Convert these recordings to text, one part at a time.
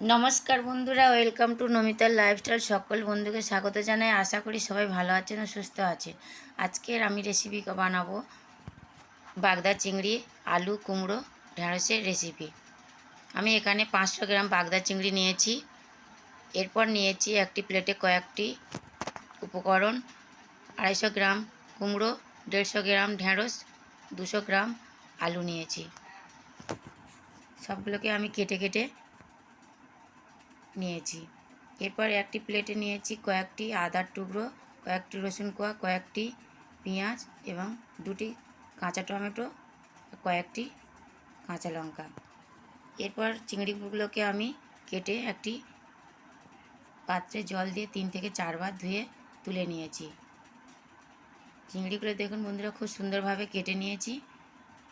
নমস্কার বন্ধুরা, welcome to নমিতার lifestyle সকল বন্ধুকে স্বাগত জানাই। আশা করি সবাই ভালো আছেন ও সুস্থ আছে আজকের আমি রেসিপি বানাবো। বাগদা চিংড়ি, আলু, কুমড়ো ঢেঁড়সের রেসিপি আমি এখানে পাঁচশো গ্রাম বাগদা চিংড়ি নিয়েছি। এরপর নিয়েছি একটি প্লেটে কয়েকটি উপকরণ। আড়াইশো গ্রাম কুমড়ো, দেড়শো গ্রাম ঢেঁড়স দুশো গ্রাম আলু নিয়েছি। সবগুলোকে আমি কেটে কেটে নিয়েছি। এরপর একটি প্লেটে নিয়েছি কয়েকটি আদার টুকরো, কয়েকটি রসুন কোয়া, কয়েকটি পেঁয়াজ এবং দুটি কাঁচা টমেটো, কয়েকটি কাঁচা লঙ্কা। এরপর চিংড়িগুলোকে আমি কেটে একটি পাত্রে জল দিয়ে তিন থেকে চারবার ধুয়ে তুলে নিয়েছি। চিংড়িগুলো দেখুন বন্ধুরা খুব সুন্দরভাবে কেটে নিয়েছি।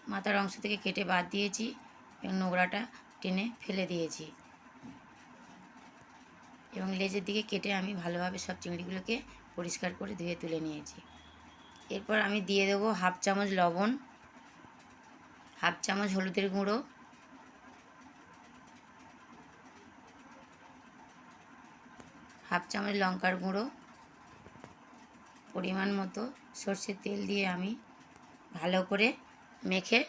মাথার অংশ থেকে কেটে বাদ দিয়েছি এবং নোংরাটা টেনে ফেলে দিয়েছি। এবং লেজের দিকে কেটে আমি ভালোভাবে সব চিংড়িগুলোকে পরিষ্কার করে ধুয়ে তুলে নিয়েছি। এরপর আমি দিয়ে দেবো হাফ চামচ লবণ, হাফ চামচ হলুদের গুঁড়ো, হাফ চামচ লঙ্কার গুঁড়ো, পরিমাণ মতো সর্ষের তেল দিয়ে আমি ভালো করে মেখে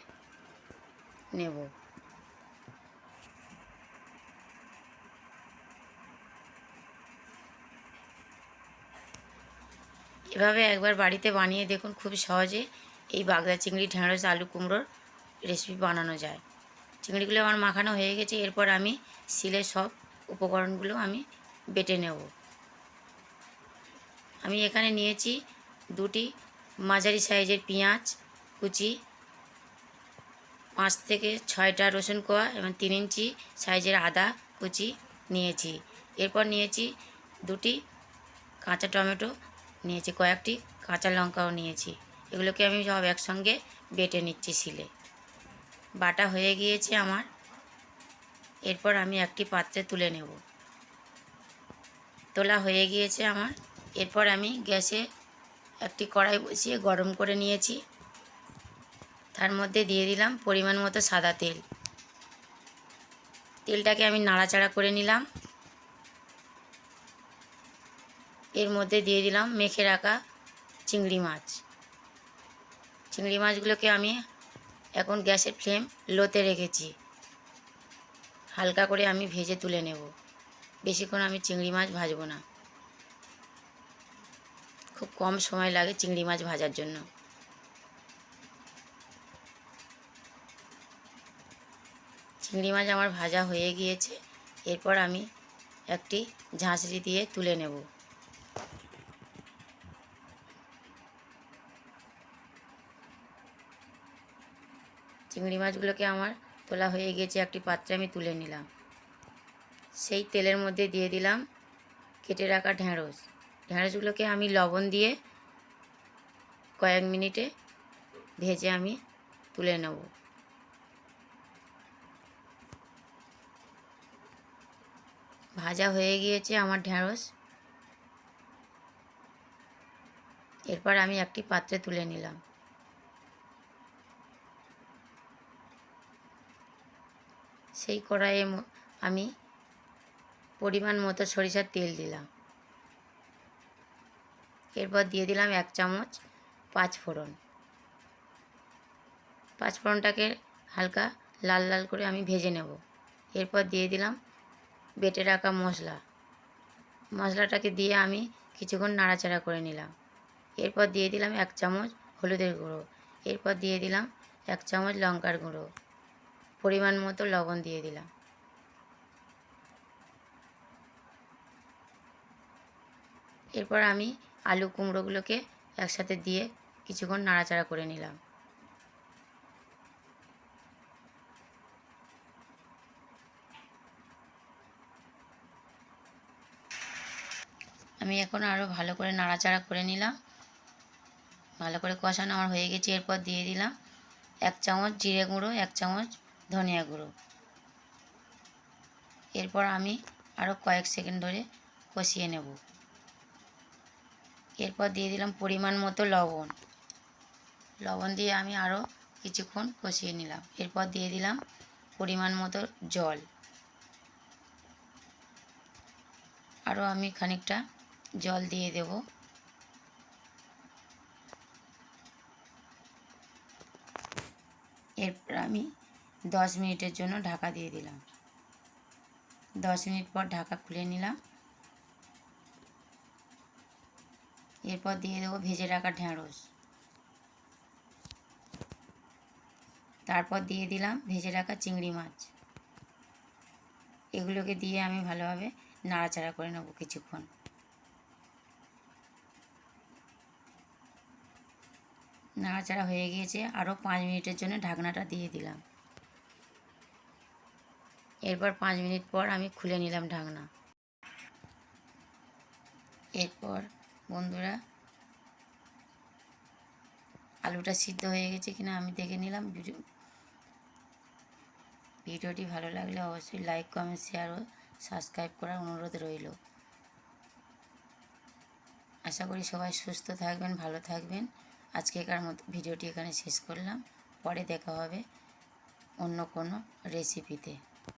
নেব। এভাবে একবার বাড়িতে বানিয়ে দেখুন, খুব সহজে এই বাগদা চিংড়ি, ঢেঁড়স, আলু কুমড়োর রেসিপি বানানো যায়। চিংড়িগুলো আমার মাখানো হয়ে গেছে, এরপর আমি শিলে সব উপকরণগুলো আমি বেটে নেব। আমি এখানে নিয়েছি দুটি মাঝারি সাইজের পেঁয়াজ কুচি, পাঁচ থেকে ছয়টা রসুন কোয়া এবং তিন ইঞ্চি সাইজের আদা কুচি নিয়েছি। এরপর নিয়েছি দুটি কাঁচা টমেটো নিয়েছি কয়েকটি, কাঁচা লঙ্কাও নিয়েছি। এগুলোকে আমি সব একসঙ্গে বেটে নিচ্ছি শিলে। বাটা হয়ে গিয়েছে আমার। এরপর আমি একটি পাত্রে তুলে নেব। তোলা হয়ে গিয়েছে আমার। এরপর আমি গ্যাসে একটি কড়াই বসিয়ে গরম করে নিয়েছি। তার মধ্যে দিয়ে দিলাম পরিমাণ মতো সাদা তেল। তেলটাকে আমি নাড়াচাড়া করে নিলাম। এর মধ্যে দিয়ে দিলাম মেখে রাখা চিংড়ি মাছ। চিংড়ি মাছগুলোকে আমি এখন গ্যাসের ফ্লেম লোতে রেখেছি। হালকা করে আমি ভেজে তুলে নেব। বেশিক্ষণ আমি চিংড়ি মাছ ভাজবো না। খুব কম সময় লাগে চিংড়ি মাছ ভাজার জন্য। চিংড়ি মাছ আমার ভাজা হয়ে গিয়েছে। এরপর আমি একটি ঝাঁঝরি দিয়ে তুলে নেব। চিংড়ি মাছগুলোকে আমার তোলা হয়ে গিয়েছে, একটি পাত্রে আমি তুলে নিলাম। সেই তেলের মধ্যে দিয়ে দিলাম কেটে রাখা ঢেঁড়স। ঢেঁড়সগুলোকে আমি লবণ দিয়ে কয়েক মিনিটে ভেজে আমি তুলে নেব। ভাজা হয়ে গিয়েছে আমার ঢেঁড়স। এরপর আমি একটি পাত্রে তুলে নিলাম। সেই কড়াইয়ে আমি পরিমাণ মতো সরিষার তেল দিলাম। এরপর দিয়ে দিলাম এক চামচ পাঁচ ফোড়ন। পাঁচ ফোড়নটাকে হালকা লাল লাল করে আমি ভেজে নেব। এরপর দিয়ে দিলাম বেটে রাখা মশলা। মশলাটাকে দিয়ে আমি কিছুক্ষণ নাড়াচাড়া করে নিলাম। এরপর দিয়ে দিলাম এক চামচ হলুদের গুঁড়ো। এরপর দিয়ে দিলাম এক চামচ লঙ্কার গুঁড়ো। পরিমাণ মতো লবণ দিয়ে দিলাম। এরপর আমি আলু কুমড়োগুলোকে একসাথে দিয়ে কিছুক্ষণ নাড়াচাড়া করে নিলাম। আমি এখন আরও ভালো করে নাড়াচাড়া করে নিলাম। ভালো করে কষানো আমার হয়ে গেছে, এরপর দিয়ে দিলাম এক চামচ জিরে গুঁড়ো, এক চামচ ধনিয়া গুঁড়ো। এরপর আমি আরও কয়েক সেকেন্ড ধরে কষিয়ে নেব। এরপর দিয়ে দিলাম পরিমাণ মতো লবণ। লবণ দিয়ে আমি আরও কিছুক্ষণ কষিয়ে নিলাম। এরপর দিয়ে দিলাম পরিমাণ মতো জল। আরও আমি খানিকটা জল দিয়ে দেব। এরপর আমি দশ মিনিটের জন্য ঢাকা দিয়ে দিলাম। দশ মিনিট পর ঢাকা খুলে নিলাম। এরপর দিয়ে দেবো ভেজে রাখা ঢ্যাঁড়স তারপর দিয়ে দিলাম ভেজে রাখা চিংড়ি মাছ। এগুলোকে দিয়ে আমি ভালোভাবে নাড়াচাড়া করে নেব কিছুক্ষণ। নাড়াচাড়া হয়ে গিয়েছে। আরও পাঁচ মিনিটের জন্য ঢাকনাটা দিয়ে দিলাম। এরপর পাঁচ মিনিট পর আমি খুলে নিলাম ঢাকনা। এরপর বন্ধুরা, আলুটা সিদ্ধ হয়ে গেছে কিনা আমি দেখে নিলাম। ভিডিওটি ভালো লাগলে অবশ্যই লাইক, কমেন্ট, শেয়ার ও সাবস্ক্রাইব করার অনুরোধ রইল। আশা করি সবাই সুস্থ থাকবেন, ভালো থাকবেন। আজকেকার মতো ভিডিওটি এখানে শেষ করলাম। পরে দেখা হবে অন্য কোনো রেসিপিতে